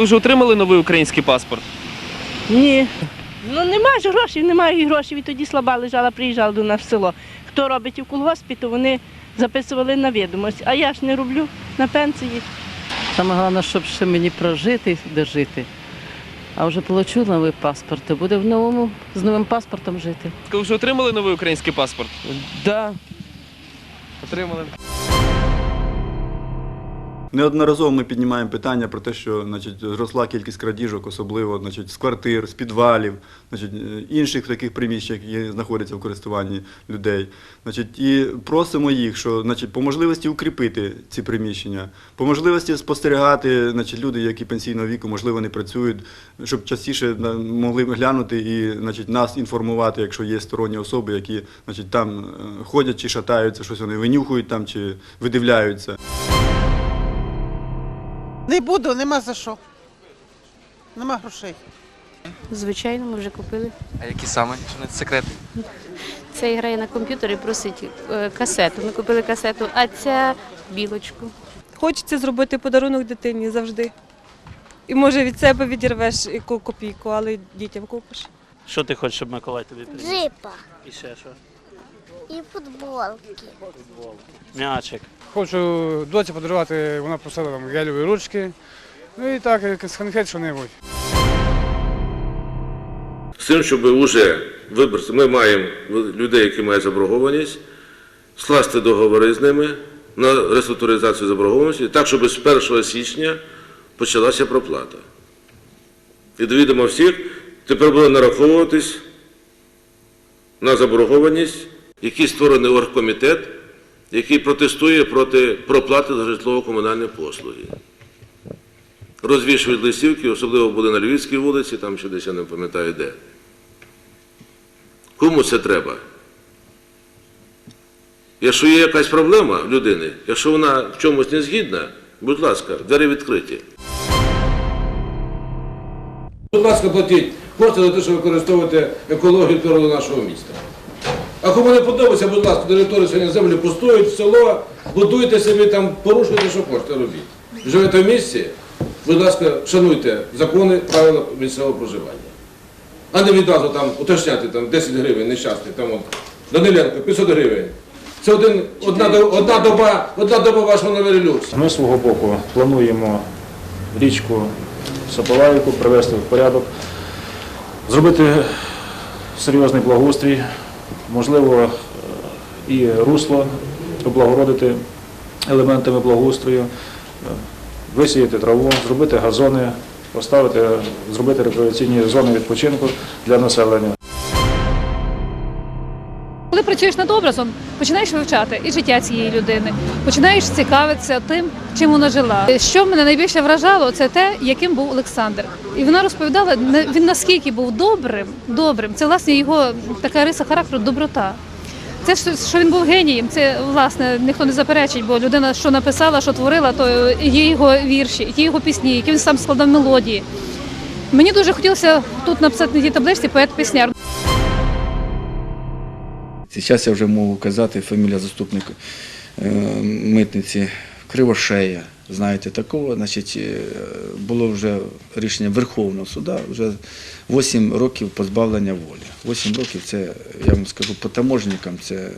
Ви вже отримали новий український паспорт? Ні. Ну немає ж грошей, немає грошей. Відтоді слаба лежала, приїжджала до нас в село. Хто робить у колгоспі, то вони записували на відомість. А я ж не роблю на пенсії. Саме головне, щоб ще мені прожити і дожити. А вже получу новий паспорт, то буде в новому, з новим паспортом жити. Ви вже отримали новий український паспорт? Да. Отримали. Неодноразово ми піднімаємо питання про те, що значить, зросла кількість крадіжок, особливо значить, з квартир, з підвалів, значить, інших таких приміщень, які знаходяться в користуванні людей. Значить, і просимо їх, що значить, по можливості укріпити ці приміщення, по можливості спостерігати значить, люди, які пенсійного віку, можливо, не працюють, щоб частіше могли глянути і значить, нас інформувати, якщо є сторонні особи, які значить, там е, ходять чи шатаються, щось вони винюхують там чи видивляються. Не буду, нема за що. Нема грошей. Звичайно, ми вже купили. А які саме? Що не секрет? Це грає на комп'ютері, просить е, касету. Ми купили касету, а ця білочку. Хочеться зробити подарунок дитині завжди. І може від себе відірвеш яку копійку, але дітям купиш. Що ти хочеш, щоб Миколай тобі приніс? Джипа І ще що? І футболки. М'ячик. Хочу доці подарувати, вона просила там гелеві ручки. Ну і так, конфет, що-небудь. З тим, щоб вже виборці, ми маємо людей, які мають заборгованість, скласти договори з ними на реструктуризацію заборгованості, так, щоб з 1 січня почалася проплата. І до всіх тепер буде нараховуватись на заборгованість, який створений оргкомітет, який протестує проти проплати за житлово-комунальні послуги. Розвішують листівки, особливо буде на Львівській вулиці, там ще десь я не пам'ятаю де. Кому це треба? Якщо є якась проблема в людини, якщо вона в чомусь не згідна, будь ласка, двері відкриті. Будь ласка, платіть кошти за те, що використовуєте екологію природу нашого міста. А кому не подобається, будь ласка, території сьогодні землі пустують, село, будуйте собі там, порушуйте, що хочете робіть. Живете в місті, будь ласка, шануйте закони, правила місцевого проживання. А не відразу там уточняти там 10 гривень нещасний, там от Даниленко 500 гривень. Це один, одна, одна доба, одна доба вашого новелюксу. Ми з свого боку плануємо річку Саповаївку привести в порядок, зробити серйозний благоустрій, можливо, е, і русло облагородити елементами благоустрою, е, висіяти траву, зробити газони, поставити, зробити рекреаційні зони відпочинку для населення. Працюєш над образом, починаєш вивчати і життя цієї людини, починаєш цікавитися тим, чим вона жила. Що мене найбільше вражало, це те, яким був Олександр. І вона розповідала, він наскільки був добрим, добрим. Це власне його така риса характеру доброта. Це що він був генієм, це власне ніхто не заперечить, бо людина, що написала, що творила, то є його вірші, є його пісні, які він сам складав мелодії. Мені дуже хотілося тут написати на тій табличці поет-пісняр. Зараз я вже можу казати фамілія заступника е, митниці Кривошея. Знаєте, такого, значить, е, було вже рішення Верховного суда, вже 8 років позбавлення волі. 8 років це, я вам скажу, по таможникам це е,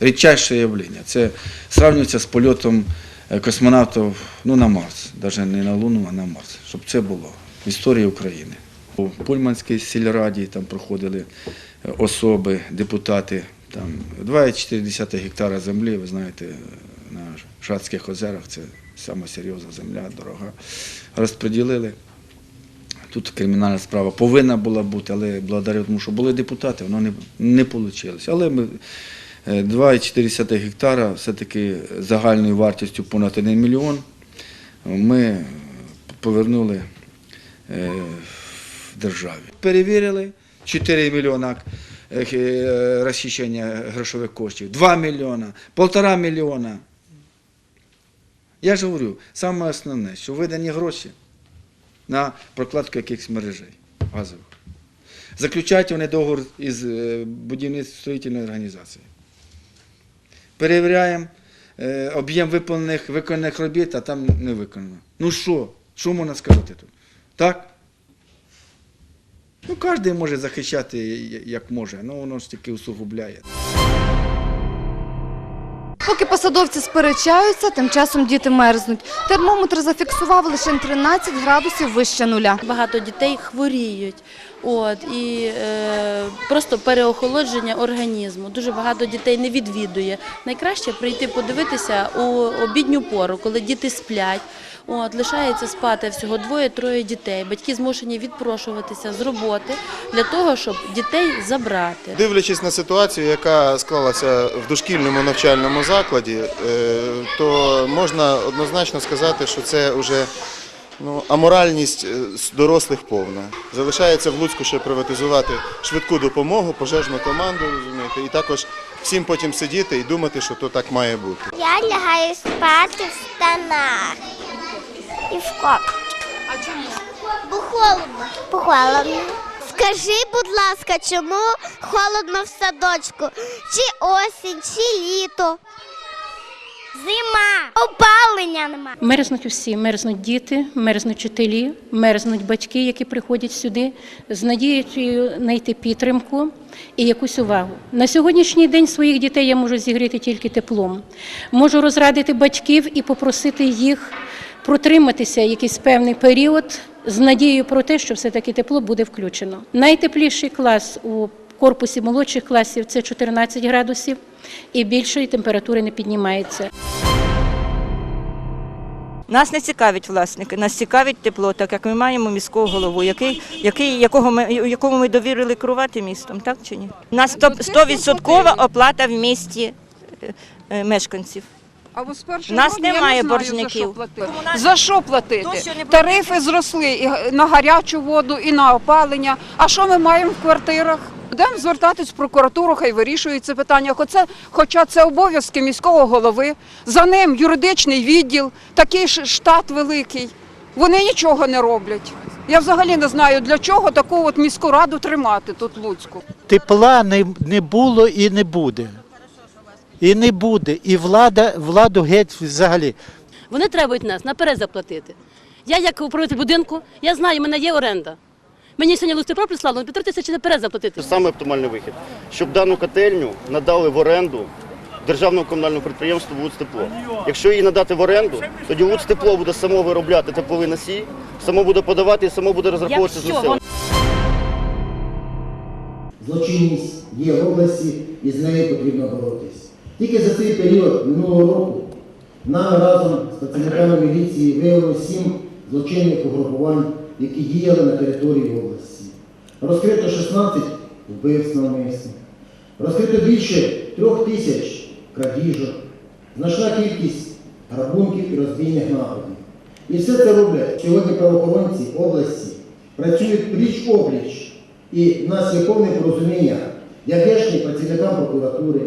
рідчайше явлення. Це сравнюється з польотом космонавтів ну, на Марс, навіть не на Луну, а на Марс, щоб це було в історії України. У Пульманській сільраді там проходили е, особи, депутати. Там 2,4 гектара землі, ви знаєте, на Шацьких озерах це сама серйозна земля, дорога. Розподілили. Тут кримінальна справа повинна була бути, але благодаря тому, що були депутати, воно не, вийшло. Але ми е, 2,4 гектара, все-таки загальною вартістю понад 1 мільйон, ми повернули е, державі. Перевірили 4 мільйона е, е, розхищення грошових коштів, 2 мільйона, 1,5 мільйона. Я ж говорю, саме основне, що видані гроші на прокладку якихось мережей газових. Заключають вони договір із е, будівництво строїтельної організації. Перевіряємо об'єм виконаних робіт, а там не виконано. Ну що? Що можна сказати тут? Так? Ну, кожен може захищати як може, але воно ж тільки усугубляє. Поки посадовці сперечаються, тим часом діти мерзнуть. Термометр зафіксував лише 13 градусів вище нуля. Багато дітей хворіють. От і е, просто переохолодження організму. Дуже багато дітей не відвідує. Найкраще прийти подивитися у обідню пору, коли діти сплять. От лишається спати всього двоє-троє дітей. Батьки змушені відпрошуватися з роботи для того, щоб дітей забрати. Дивлячись на ситуацію, яка склалася в дошкільному навчальному закладі, е, то можна однозначно сказати, що це вже ну, аморальність е, дорослих повна. Залишається в Луцьку ще приватизувати швидку допомогу, пожежну команду, розумієте, і також всім потім сидіти і думати, що то так має бути. Я лягаю спати в штанах і в кофті. А чому? Бо холодно. Бо холодно. Скажи, будь ласка, чому холодно в садочку? Чи осінь, чи літо? Зима. Опалення нема. Мерзнуть усі, мерзнуть діти, мерзнуть вчителі, мерзнуть батьки, які приходять сюди з надією знайти підтримку і якусь увагу. На сьогоднішній день своїх дітей я можу зігріти тільки теплом. Можу розрадити батьків і попросити їх протриматися якийсь певний період з надією про те, що все-таки тепло буде включено. Найтепліший клас у корпусі молодших класів це 14 градусів, і більшої температури не піднімається. Нас не цікавить власники, нас цікавить тепло, так як ми маємо міського голову, який, який, якого ми, якому ми довірили керувати містом, так чи ні? У нас 100% оплата в місті е, е, мешканців. А першого Нас року я немає не знаю, боржників. За що платити? За що платити? Тарифи зросли і на гарячу воду, і на опалення. А що ми маємо в квартирах? Будемо звертатись в прокуратуру, хай вирішують це питання. Хоча, хоча це обов'язки міського голови, за ним юридичний відділ, такий ж штат великий. Вони нічого не роблять. Я взагалі не знаю, для чого таку от міську раду тримати тут Луцьку. Тепла не, не було і не буде. І не буде. І влада, владу геть взагалі. Вони требують нас наперед заплатити. Я, як управитель будинку, я знаю, в мене є оренда. Мені сьогодні прислали на півтори тисячі наперед заплатити. Саме оптимальний вихід, щоб дану котельню надали в оренду державному комунальному підприємству «Луцтепло». Якщо її надати в оренду, тоді «Луцтепло» буде само виробляти тепловий носій, само буде подавати і само буде розраховуватися з населенням. Злочинність є в області і з нею потрібно боротись. Тільки за цей період минулого року нами разом з працівниками міліції виявили сім злочинних угрупувань, які діяли на території області. Розкрито 16 вбивств навмисно. Розкрито більше трьох тисяч крадіжок, значна кількість грабунків і розбійних нападів. І все це роблять сьогодні правоохоронці області, працюють пліч опліч. І в нас є повне порозуміння. Я вдячний працівникам прокуратури,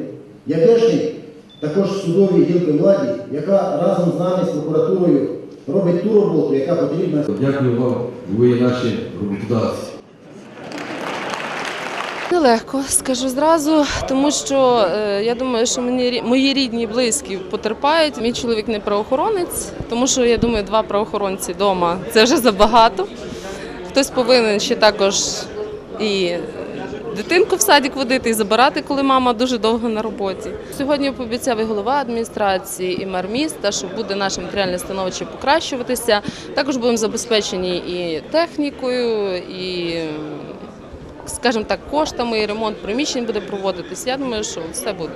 я вдячний також судовій гілки владі, яка разом з нами, з прокуратурою, робить ту роботу, яка потрібна. Дякую вам, ви є наші роботодавці. Нелегко, скажу зразу, тому що е, я думаю, що мені рі- мої рідні і близькі потерпають. Мій чоловік не правоохоронець, тому що я думаю, два правоохоронці вдома це вже забагато. Хтось повинен ще також і дитинку в садик водити, і забирати, коли мама дуже довго на роботі. Сьогодні пообіцяв і голова адміністрації, і мер міста, що буде наше матеріальне становище покращуватися. Також будемо забезпечені і технікою, і скажімо так, коштами і ремонт приміщень буде проводитись. Я думаю, що все буде.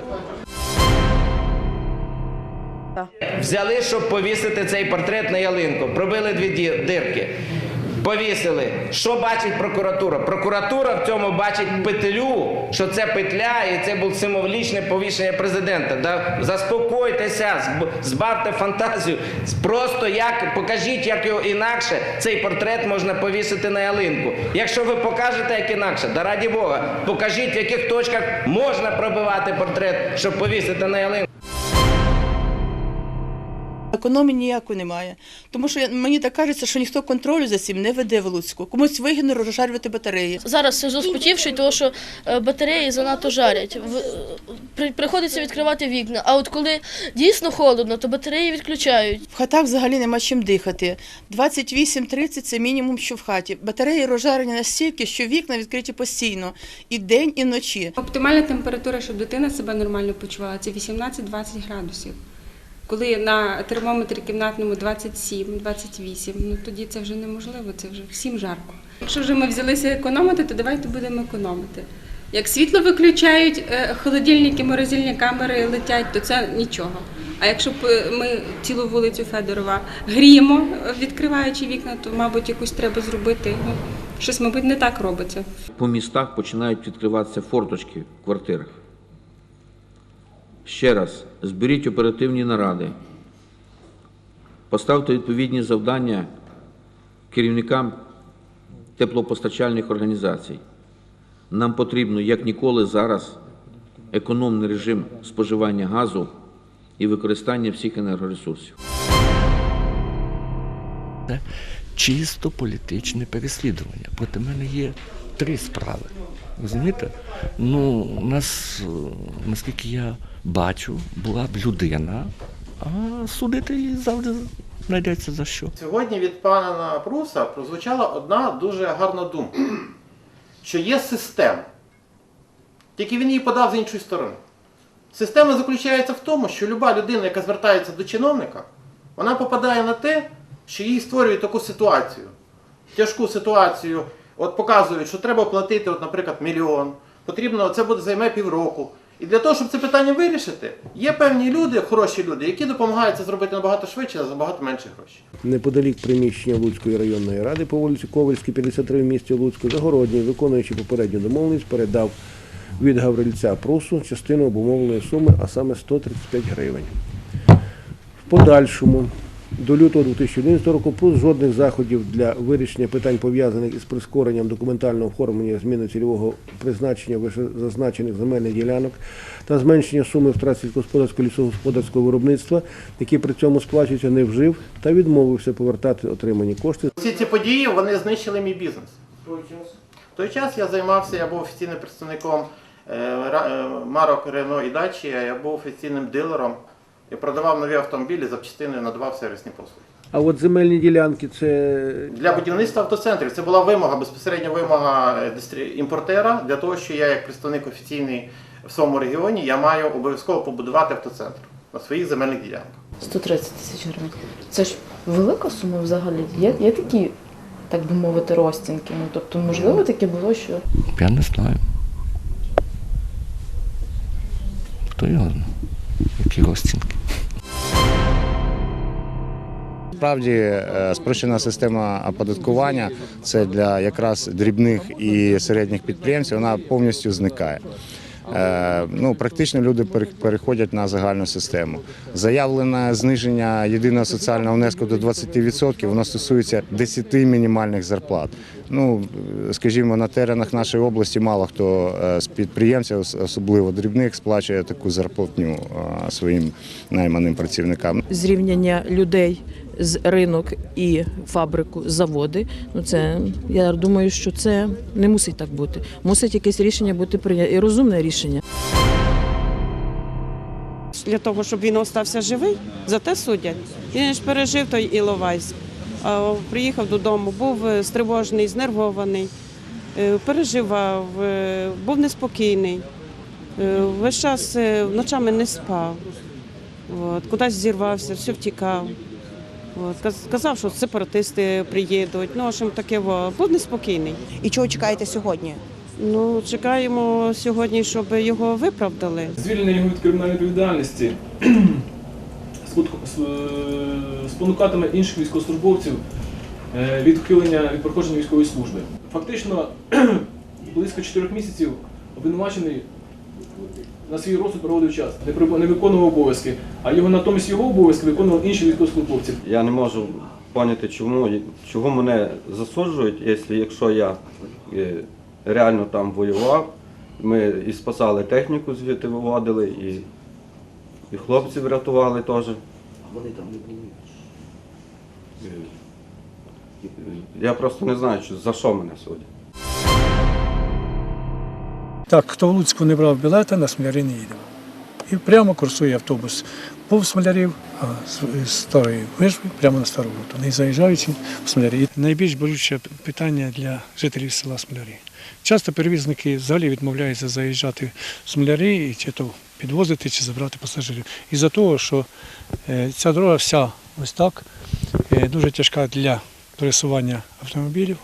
Взяли, щоб повісити цей портрет на ялинку. Пробили дві ді- дирки. Повісили. Що бачить прокуратура? Прокуратура в цьому бачить петлю, що це петля і це був символічне повішення президента. Да? Заспокойтеся, збавте фантазію. Просто як покажіть, як його інакше цей портрет можна повісити на ялинку. Якщо ви покажете, як інакше, да раді Бога, покажіть, в яких точках можна пробивати портрет, щоб повісити на ялинку. Економії ніякої немає. Тому що мені так кажеться, що ніхто контролю за цим не веде в Луцьку. Комусь вигідно розжарювати батареї. Зараз сезон спотівший, тому що е, батареї занадто жарять. В- Приходиться відкривати вікна. А от коли дійсно холодно, то батареї відключають. В хатах взагалі нема чим дихати. 28-30 – це мінімум, що в хаті. Батареї розжарені настільки, що вікна відкриті постійно і день, і вночі. Оптимальна температура, щоб дитина себе нормально почувала, це 18-20 градусів. Коли на термометрі кімнатному 27-28, ну тоді це вже неможливо, це вже всім жарко. Якщо вже ми взялися економити, то давайте будемо економити. Як світло виключають, е, холодильники, морозильні камери летять, то це нічого. А якщо б е, ми цілу вулицю Федорова гріємо, відкриваючи вікна, то, мабуть, якусь треба зробити. Ну, щось, мабуть, не так робиться. По містах починають відкриватися форточки в квартирах. Ще раз, зберіть оперативні наради, поставте відповідні завдання керівникам теплопостачальних організацій. Нам потрібно, як ніколи зараз, економний режим споживання газу і використання всіх енергоресурсів. Це чисто політичне переслідування. Проти мене є три справи. Розумієте? Ну, у нас, е, наскільки я бачу, була б людина, а судити її завжди знайдеться за що. Сьогодні від пана Пруса прозвучала одна дуже гарна думка, що є система. Тільки він її подав з іншої сторони. Система заключається в тому, що люба людина, яка звертається до чиновника, вона попадає на те, що їй створюють таку ситуацію. Тяжку ситуацію, от показують, що треба платити, от, наприклад, мільйон. Потрібно, це буде займе півроку. І для того, щоб це питання вирішити, є певні люди, хороші люди, які допомагають це зробити набагато швидше, за набагато менше грошей. Неподалік приміщення Луцької районної ради по вулиці Ковальській, 53 в місті Луцьку, Загородній, виконуючи попередню домовленість, передав від Гаврильця Прусу частину обумовленої суми, а саме 135 гривень. В подальшому до лютого 2011 року Прус жодних заходів для вирішення питань пов'язаних із прискоренням документального оформлення зміни цільового призначення вище зазначених земельних ділянок та зменшення суми втрат сільськогосподарського лісогосподарського виробництва, які при цьому сплачуються, не вжив та відмовився повертати отримані кошти. Всі ці події вони знищили мій бізнес. В той час я займався, я був офіційним представником е, е, марок Рено і Дачі, я був офіційним дилером. Я продавав нові автомобілі, запчастини, надавав сервісні послуги. А от земельні ділянки це Для будівництва автоцентрів це була вимога, безпосередня вимога е, імпортера для того, що я як представник офіційний в своєму регіоні, я маю обов'язково побудувати автоцентр на своїх земельних ділянках. 130 тисяч гривень. Це ж велика сума взагалі. Є, є такі, так би мовити, розцінки. Ну, тобто, можливо, таке було, що Я не знаю. Хто його знає? Які розцінки? Справді е, спрощена система оподаткування це для якраз дрібних і середніх підприємців. Вона повністю зникає. Е, Ну, практично люди переходять на загальну систему. Заявлене зниження єдиного соціального внеску до 20%, воно стосується 10 мінімальних зарплат. Ну, е, скажімо, на теренах нашої області мало хто з підприємців, особливо дрібних, сплачує таку зарплатню своїм найманим працівникам. зрівняння людей ринок і фабрику, заводи. Ну це я думаю, що це не мусить так бути. Мусить якесь рішення бути прийнято і розумне рішення. для того, щоб він остався живий, за те судять. Він ж пережив той Іловайськ. Приїхав додому, був е, стривожений, знервований, е, переживав, е, був неспокійний, весь час ночами не спав, От, кудись зірвався, все втікав. От, Казав, що сепаратисти приїдуть. Ну, в общем, таке був неспокійний. І чого чекаєте сьогодні? Ну, чекаємо сьогодні, щоб його виправдали. Звільнення його від кримінальної відповідальності е, спонукатиме інших військовослужбовців е, від ухилення від проходження військової служби. Фактично, близько 4 місяців обвинувачений на свій розсуд проводив час, не виконував обов'язки, а його натомість його обов'язки виконували інші військовослужбовці. Я не можу поняти, чому, чого мене засуджують, якщо, якщо я е, реально там воював. Ми і спасали техніку, звідти виводили, і, і хлопців рятували теж. А Вони там не були. Я просто не знаю, що- за що мене судять. Так, хто в Луцьку не брав білета, на смоляри не їде. І прямо курсує автобус повз смолярів, а з старої вишви прямо на стару вулицю, не заїжджаючи в смолярі. Найбільш болюче питання для жителів села Смолярі. Часто перевізники взагалі відмовляються заїжджати в смолярі чи то підвозити, чи забрати пасажирів. Із-за того, що е, ця дорога вся ось так, е, дуже тяжка для пересування автомобілів,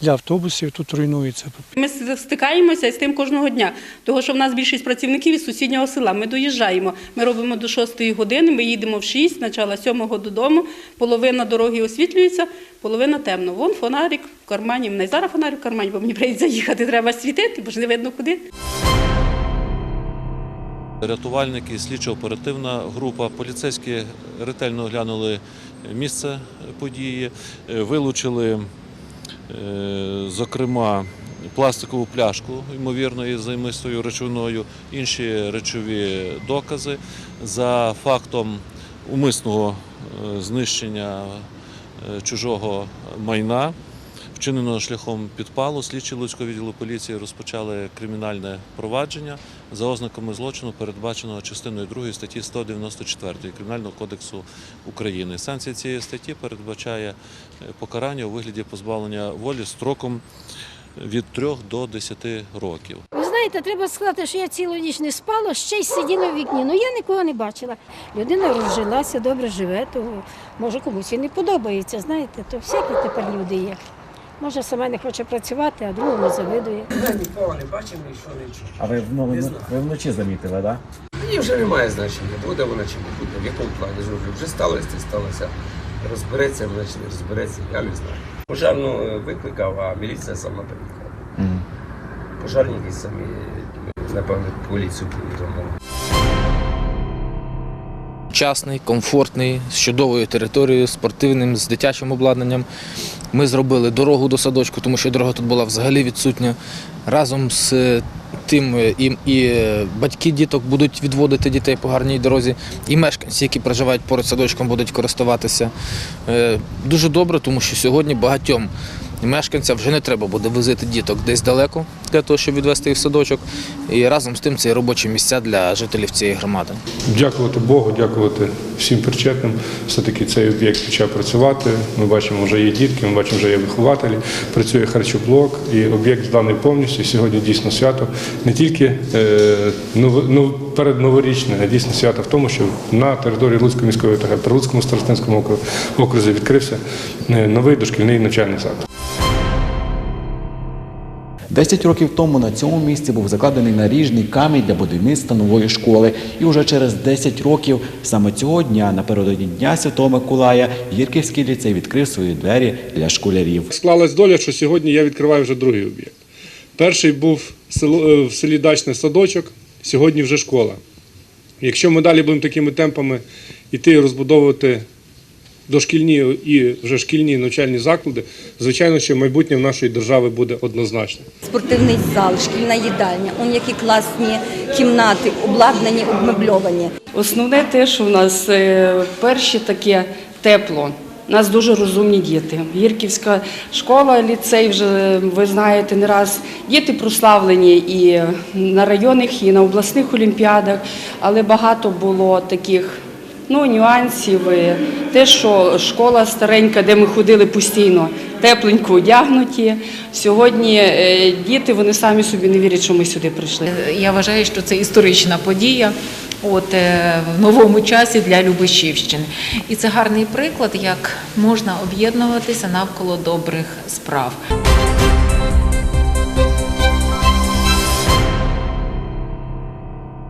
для автобусів тут руйнується. Ми стикаємося з тим кожного дня, тому що в нас більшість працівників із сусіднього села. Ми доїжджаємо. Ми робимо до 6 години, ми їдемо в 6, начала 7 додому, половина дороги освітлюється, половина темно. Вон фонарик в кармані. В мене зараз фонарик в кармані, бо мені прийдеться їхати, треба світити, бо ж не видно куди. Рятувальники, слідчо-оперативна група, поліцейські ретельно оглянули місце події, е, вилучили, зокрема, пластикову пляшку, ймовірно, із займистою речовиною, інші речові докази за фактом умисного е, знищення е, чужого майна. Вчиненого шляхом підпалу слідчі Луцького відділу поліції розпочали кримінальне провадження за ознаками злочину, передбаченого частиною 2 статті 194 Кримінального кодексу України. Санкція цієї статті передбачає е, покарання у вигляді позбавлення волі строком від 3 до 10 років. Знаєте, треба сказати, що я цілу ніч не спала, ще й сиділа в вікні. Ну я нікого не бачила. Людина розжилася, добре живе, то може комусь і не подобається. Знаєте, то всякі тепер люди є. Може, сама не хоче працювати, а другому завидує. Я нікого не бачив, нічого не чув. А ви, ну, Не ви, знаю. ви вночі замітили, так? Мені вже немає значення, буде вона чи не буде, в якому плані вже, вже сталося, це сталося. Розбереться вона чи не розбереться, я не знаю. Пожарну е, викликав, а міліція сама приїхала. Пожарники самі, напевно, поліцію повідомили. Сучасний, комфортний, з чудовою територією, спортивним, з дитячим обладнанням. Ми зробили дорогу до садочку, тому що дорога тут була взагалі відсутня. Разом з е, тим е, і, і е, батьки діток будуть відводити дітей по гарній дорозі, і мешканці, які проживають поруч садочком, будуть користуватися. Дуже добре, тому що сьогодні багатьом мешканцям вже не треба буде возити діток десь далеко для того, щоб відвести їх в садочок. І разом з тим це і робочі місця для жителів цієї громади. Дякувати Богу, дякувати всім причетним. Все-таки цей об'єкт почав працювати. Ми бачимо, вже є дітки, ми бачимо, вже є вихователі, працює харчоблок, і об'єкт зданий повністю. Сьогодні дійсно свято не тільки ну, передноворічне, а дійсно свято в тому, що на території Луцької міської ОТГ, при Луцькому старостинському окрузі відкрився е, новий дошкільний навчальний заклад. Десять років тому на цьому місці був закладений наріжний камінь для будівництва нової школи. І вже через 10 років саме цього дня, напередодні Дня Святого Миколая, Гірківський ліцей відкрив свої двері для школярів. Склалась доля, що сьогодні я відкриваю вже другий об'єкт. Перший був е, в селі Дачний садочок, сьогодні вже школа. Якщо ми далі будемо такими темпами йти розбудовувати дошкільні і вже шкільні навчальні заклади, звичайно, що майбутнє в нашої держави буде однозначне. спортивний зал, шкільна їдальня, он які класні кімнати, обладнані, обмебльовані. Основне те, що в нас е, перші таке тепло. У нас дуже розумні діти. Гірківська школа, ліцей, вже ви знаєте, не раз діти прославлені і на районних, і на обласних олімпіадах, але багато було таких ну, нюансів. Е, Те, що школа старенька, де ми ходили постійно, тепленько одягнуті. Сьогодні е, діти вони самі собі не вірять, що ми сюди прийшли. Я вважаю, що це історична подія от, е, в новому часі для Любешівщини. І це гарний приклад, як можна об'єднуватися навколо добрих справ.